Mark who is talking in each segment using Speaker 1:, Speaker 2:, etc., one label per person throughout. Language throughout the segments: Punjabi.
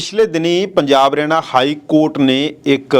Speaker 1: ਪਿਛਲੇ ਦਿਨੀ ਪੰਜਾਬ ਹਰਿਆਣਾ ਹਾਈ ਕੋਰਟ ਨੇ ਇੱਕ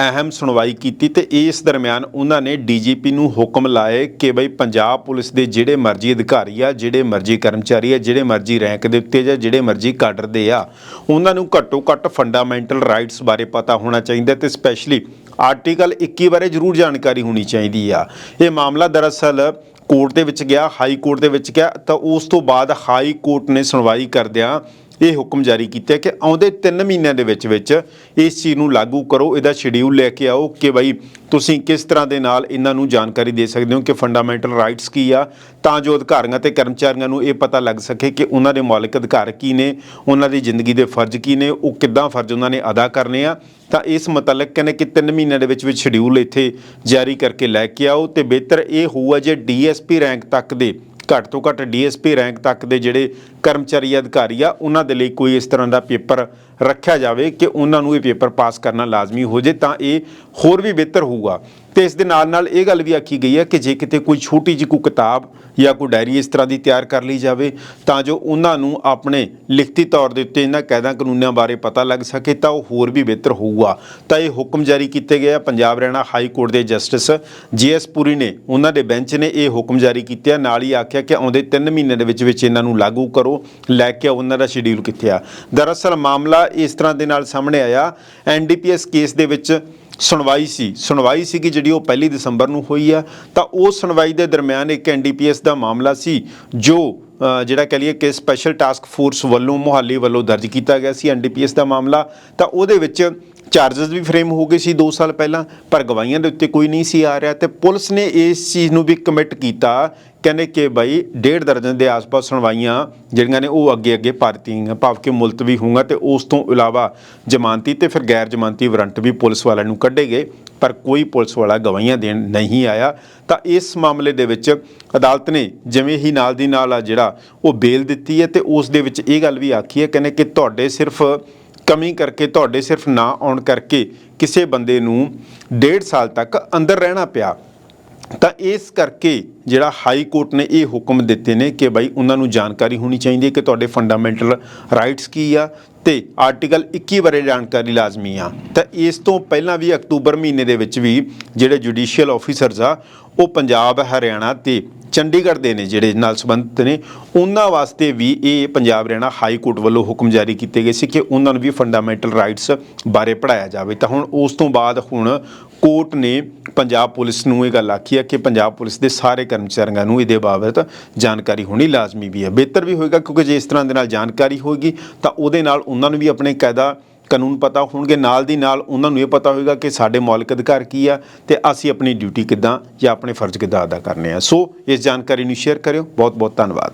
Speaker 1: ਅਹਿਮ ਸੁਣਵਾਈ ਕੀਤੀ ਤੇ ਇਸ ਦਰਮਿਆਨ ਉਹਨਾਂ ਨੇ ਡੀਜੀਪੀ ਨੂੰ ਹੁਕਮ ਲਾਏ ਕਿ ਬਈ ਪੰਜਾਬ ਪੁਲਿਸ ਦੇ ਜਿਹੜੇ ਮਰਜ਼ੀ ਅਧਿਕਾਰੀ ਆ, ਜਿਹੜੇ ਮਰਜ਼ੀ ਕਰਮਚਾਰੀ ਆ, ਜਿਹੜੇ ਮਰਜ਼ੀ ਰੈਂਕ ਦੇ ਉੱਤੇ ਜਾਂ ਜਿਹੜੇ ਮਰਜ਼ੀ ਕਾਡਰ ਦੇ ਆ, ਉਹਨਾਂ ਨੂੰ ਘੱਟੋ ਘੱਟ ਫੰਡਾਮੈਂਟਲ ਰਾਈਟਸ ਬਾਰੇ ਪਤਾ ਹੋਣਾ ਚਾਹੀਦਾ ਤੇ ਸਪੈਸ਼ਲੀ ਆਰਟੀਕਲ 21 ਬਾਰੇ ਜ਼ਰੂਰ ਜਾਣਕਾਰੀ ਹੋਣੀ ਚਾਹੀਦੀ ਆ। ਇਹ ਮਾਮਲਾ ਦਰਅਸਲ ਕੋਰਟ ਦੇ ਵਿੱਚ ਗਿਆ, ਹਾਈ ਕੋਰਟ ਦੇ ਵਿੱਚ ਗਿਆ, ਤਾਂ ਉਸ ਤੋਂ ਬਾਅਦ ਹਾਈ ਕੋਰਟ ਨੇ ਸੁਣਵਾਈ ਕਰਦਿਆਂ ਇਹ ਹੁਕਮ ਜਾਰੀ ਕੀਤਾ ਕਿ ਆਉਂਦੇ 3 ਮਹੀਨਿਆਂ ਦੇ ਵਿੱਚ ਵਿੱਚ ਇਸ ਚੀਜ਼ ਨੂੰ ਲਾਗੂ ਕਰੋ, ਇਹਦਾ ਸ਼ਡਿਊਲ ਲੈ ਕੇ ਆਓ ਕਿ ਬਈ ਤੁਸੀਂ ਕਿਸ ਤਰ੍ਹਾਂ ਦੇ ਨਾਲ ਇਹਨਾਂ ਨੂੰ ਜਾਣਕਾਰੀ ਦੇ ਸਕਦੇ ਹੋ ਕਿ ਫੰਡਾਮੈਂਟਲ ਰਾਈਟਸ ਕੀ ਆ, ਤਾਂ ਜੋ ਅਧਿਕਾਰੀਆਂ ਤੇ ਕਰਮਚਾਰੀਆਂ ਨੂੰ ਇਹ ਪਤਾ ਲੱਗ ਸਕੇ ਕਿ ਉਹਨਾਂ ਦੇ ਮੌਲਿਕ ਅਧਿਕਾਰ ਕੀ ਨੇ, ਉਹਨਾਂ ਦੀ ਜ਼ਿੰਦਗੀ ਦੇ ਫਰਜ਼ ਕੀ ਨੇ, ਉਹ ਕਿੱਦਾਂ ਫਰਜ਼ ਉਹਨਾਂ ਨੇ ਅਦਾ ਕਰਨੇ ਆ। ਤਾਂ ਇਸ ਮੁਤਲਕ ਕਹਿੰਦੇ ਕਿ 3 ਮਹੀਨਿਆਂ ਦੇ ਵਿੱਚ ਵਿੱਚ ਸ਼ਡਿਊਲ ਇੱਥੇ ਜਾਰੀ ਕਰਕੇ ਲੈ ਕੇ ਆਓ ਤੇ ਬਿਹਤਰ ਇਹ ਹੋਊਗਾ ਜੇ ਡੀਐਸਪੀ ਰੈਂਕ ਤੱਕ ਦੇ, ਘੱਟ ਤੋਂ ਘੱਟ ਡੀਐਸਪੀ ਰੈਂਕ ਤੱਕ ਦੇ ਜਿਹੜੇ ਕਰਮਚਾਰੀ ਅਧਿਕਾਰੀ ਆ, ਉਹਨਾਂ ਦੇ ਲਈ ਕੋਈ ਇਸ ਤਰ੍ਹਾਂ ਦਾ ਪੇਪਰ ਰੱਖਿਆ ਜਾਵੇ ਕਿ ਉਹਨਾਂ ਨੂੰ ਇਹ ਪੇਪਰ ਪਾਸ ਕਰਨਾ ਲਾਜ਼ਮੀ ਹੋ ਜੇ, ਤਾਂ ਇਹ ਹੋਰ ਵੀ ਬਿਹਤਰ ਹੋਊਗਾ। ਤੇ ਇਸ ਦੇ ਨਾਲ ਨਾਲ ਇਹ ਗੱਲ ਵੀ ਆਖੀ ਗਈ ਹੈ ਕਿ ਜੇ ਕਿਤੇ ਕੋਈ ਛੋਟੀ ਜਿਹੀ ਕੋਈ ਕਿਤਾਬ ਜਾਂ ਕੋਈ ਡਾਇਰੀ ਇਸ ਤਰ੍ਹਾਂ ਦੀ ਤਿਆਰ ਕਰ ਲਈ ਜਾਵੇ, ਤਾਂ ਜੋ ਉਹਨਾਂ ਨੂੰ ਆਪਣੇ ਲਿਖਤੀ ਤੌਰ ਦੇ ਉੱਤੇ ਇਹਨਾਂ ਕਾਇਦਾ ਕਾਨੂੰਨਾਂ ਬਾਰੇ ਪਤਾ ਲੱਗ ਸਕੇ, ਤਾਂ ਉਹ ਹੋਰ ਵੀ ਬਿਹਤਰ ਹੋਊਗਾ। ਤਾਂ ਇਹ ਹੁਕਮ ਜਾਰੀ ਕੀਤੇ ਗਏ ਆ, ਪੰਜਾਬ ਹਰਿਆਣਾ ਹਾਈ ਕੋਰਟ ਦੇ ਜਸਟਿਸ ਜੀਐਸ ਪੁਰੀ ਨੇ, ਉਹਨਾਂ ਦੇ ਬੈਂਚ ਨੇ ਇਹ ਹੁਕਮ ਜਾਰੀ ਕੀਤੇ ਆ, ਨਾਲ ਹੀ ਆਖਿਆ ਕਿ ਆਉਂਦੇ 3 ਮਹੀਨੇ ਦੇ ਵਿੱਚ ਵਿੱਚ ਇਹਨਾਂ ਨੂੰ ਲਾਗੂ ਕਰੋ। ਲੈ ਕੇ ਉਹਨਾਂ ਦਾ ਸ਼ਡਿਊਲ ਕਿੱਥੇ ਆ। ਦਰਅਸਲ ਮਾਮਲਾ ਇਸ ਤਰ੍ਹਾਂ ਦੇ ਨਾਲ ਸਾਹਮਣੇ ਆਇਆ। ਐਨਡੀਪੀਐਸ ਕੇਸ ਦੇ ਵਿੱਚ ਸੁਣਵਾਈ ਸੀ। ਸੁਣਵਾਈ ਸੀਗੀ ਜਿਹੜੀ ਉਹ ਪਹਿਲੀ ਦਸੰਬਰ ਨੂੰ ਹੋਈ ਆ। ਤਾਂ ਉਹ ਸੁਣਵਾਈ ਦੇ ਦਰਮਿਆਨ ਇੱਕ ਐਨਡੀਪੀਐਸ ਦਾ ਮਾਮਲਾ ਸੀ, ਜੋ ਜਿਹੜਾ ਕਹ ਲਈਏ ਕਿ ਸਪੈਸ਼ਲ ਟਾਸਕ ਫੋਰਸ ਵੱਲੋਂ ਮੁਹਾਲੀ ਵੱਲੋਂ ਦਰਜ ਕੀਤਾ ਗਿਆ ਸੀ ਐਨਡੀਪੀਐਸ ਦਾ ਮਾਮਲਾ। ਤਾਂ ਉਹਦੇ ਵਿੱਚ ਚਾਰजेस ਵੀ ਫਰੇਮ ਹੋ ਗਏ ਸੀ 2 ਸਾਲ ਪਹਿਲਾਂ, ਪਰ ਗਵਾਹੀਆਂ ਦੇ ਉੱਤੇ ਕੋਈ ਨਹੀਂ ਸੀ ਆ ਰਿਹਾ ਤੇ ਪੁਲਿਸ ਨੇ ਇਸ ਚੀਜ਼ ਨੂੰ ਵੀ ਕਮਿਟ ਕੀਤਾ। ਕਹਿੰਦੇ ਕਿ ਭਾਈ ਡੇਢ ਦਰਜਨ ਦੇ ਆਸ-ਪਾਸ ਸੁਣਵਾਈਆਂ ਜਿਹੜੀਆਂ ਨੇ ਉਹ ਅੱਗੇ-ਅੱਗੇ ਪਾਰਤੀਆਂ ਭਾਵ ਕਿ ਮੁਲਤਵੀ ਹੋਊਗਾ ਤੇ ਉਸ ਤੋਂ ਇਲਾਵਾ ਜ਼ਮਾਨਤੀ ਤੇ ਫਿਰ ਗੈਰ ਜ਼ਮਾਨਤੀ ਵਾਰੰਟ ਵੀ ਪੁਲਿਸ ਵਾਲਿਆਂ ਨੂੰ ਕੱਢੇ ਗਏ, ਪਰ ਕੋਈ ਪੁਲਿਸ ਵਾਲਾ ਗਵਾਹੀਆਂ ਦੇਣ ਨਹੀਂ ਆਇਆ। ਤਾਂ ਇਸ ਮਾਮਲੇ ਦੇ ਵਿੱਚ ਅਦਾਲਤ ਨੇ ਜਿਵੇਂ ਹੀ ਨਾਲ ਦੀ ਨਾਲ ਆ ਜਿਹੜਾ ਉਹ ਬੇਲ ਦਿੱਤੀ ਹੈ ਤੇ ਉਸ ਦੇ ਵਿੱਚ ਇਹ ਗੱਲ ਵੀ ਆਖੀ ਹੈ, ਕਹਿੰਦੇ ਕਿ ਤੁਹਾਡੇ ਸਿਰਫ ਕਮੀ ਕਰਕੇ ਤੁਹਾਡੇ ਸਿਰਫ ਨਾ ਆਉਣ ਕਰਕੇ ਕਿਸੇ ਬੰਦੇ ਨੂੰ ਡੇਢ ਸਾਲ ਤੱਕ ਅੰਦਰ ਰਹਿਣਾ ਪਿਆ। ਤਾਂ ਇਸ ਕਰਕੇ ਜਿਹੜਾ ਹਾਈ ਕੋਰਟ ਨੇ ਇਹ ਹੁਕਮ ਦਿੱਤੇ ਨੇ ਕਿ ਭਾਈ ਉਹਨਾਂ ਨੂੰ ਜਾਣਕਾਰੀ ਹੋਣੀ ਚਾਹੀਦੀ ਹੈ ਕਿ ਤੁਹਾਡੇ ਫੰਡਾਮੈਂਟਲ ਰਾਈਟਸ ਕੀ ਆ ਤੇ ਆਰਟੀਕਲ 21 ਬਾਰੇ ਜਾਣਕਾਰੀ ਲਾਜ਼ਮੀ ਆ। ਤਾਂ ਇਸ ਤੋਂ ਪਹਿਲਾਂ ਵੀ ਅਕਤੂਬਰ ਮਹੀਨੇ ਦੇ ਵਿੱਚ ਵੀ ਜਿਹੜੇ ਜੁਡੀਸ਼ੀਅਲ ਆਫੀਸਰਸ ਆ, ਉਹ ਪੰਜਾਬ, ਹਰਿਆਣਾ ਤੇ ਚੰਡੀਗੜ੍ਹ ਦੇ ਨੇ ਜਿਹੜੇ ਨਾਲ ਸੰਬੰਧਿਤ ਨੇ, ਉਹਨਾਂ ਵਾਸਤੇ ਵੀ ਇਹ ਪੰਜਾਬ ਹਰਿਆਣਾ ਹਾਈ ਕੋਰਟ ਵੱਲੋਂ ਹੁਕਮ ਜਾਰੀ ਕੀਤੇ ਗਏ ਸੀ ਕਿ ਉਹਨਾਂ ਨੂੰ ਵੀ ਫੰਡਾਮੈਂਟਲ ਰਾਈਟਸ ਬਾਰੇ ਪੜਾਇਆ ਜਾਵੇ। ਤਾਂ ਹੁਣ ਉਸ ਤੋਂ ਬਾਅਦ ਹੁਣ ਕੋਰਟ ਨੇ ਪੰਜਾਬ ਪੁਲਿਸ ਨੂੰ ਇਹ ਗੱਲ ਆਖੀ ਹੈ ਕਿ ਪੰਜਾਬ ਪੁਲਿਸ ਦੇ ਸਾਰੇ ਕਰਮਚਾਰੀਆਂ ਨੂੰ ਇਹਦੇ ਬਾਬਤ ਜਾਣਕਾਰੀ ਹੋਣੀ ਲਾਜ਼ਮੀ ਵੀ ਹੈ। ਬਿਹਤਰ ਵੀ ਹੋਏਗਾ ਕਿਉਂਕਿ ਜੇ ਇਸ ਤਰ੍ਹਾਂ ਦੇ ਨਾਲ ਜਾਣਕਾਰੀ ਹੋਏਗੀ, ਤਾਂ ਉਹਦੇ ਨਾਲ ਉਹਨਾਂ ਨੂੰ ਵੀ ਆਪਣੇ ਕਾਇਦਾ ਕਾਨੂੰਨ ਪਤਾ ਹੋਣਗੇ, ਨਾਲ ਦੀ ਨਾਲ ਉਹਨਾਂ ਨੂੰ ਇਹ ਪਤਾ ਹੋਏਗਾ ਕਿ ਸਾਡੇ ਮੌਲਿਕ ਅਧਿਕਾਰ ਕੀ ਆ ਤੇ ਅਸੀਂ ਆਪਣੀ ਡਿਊਟੀ ਕਿੱਦਾਂ ਜਾਂ ਆਪਣੇ ਫਰਜ਼ ਕਿੱਦਾਂ ਅਦਾ ਕਰਨੇ ਆ। ਸੋ ਇਸ ਜਾਣਕਾਰੀ ਨੂੰ ਸ਼ੇਅਰ ਕਰਿਓ। ਬਹੁਤ ਬਹੁਤ ਧੰਨਵਾਦ।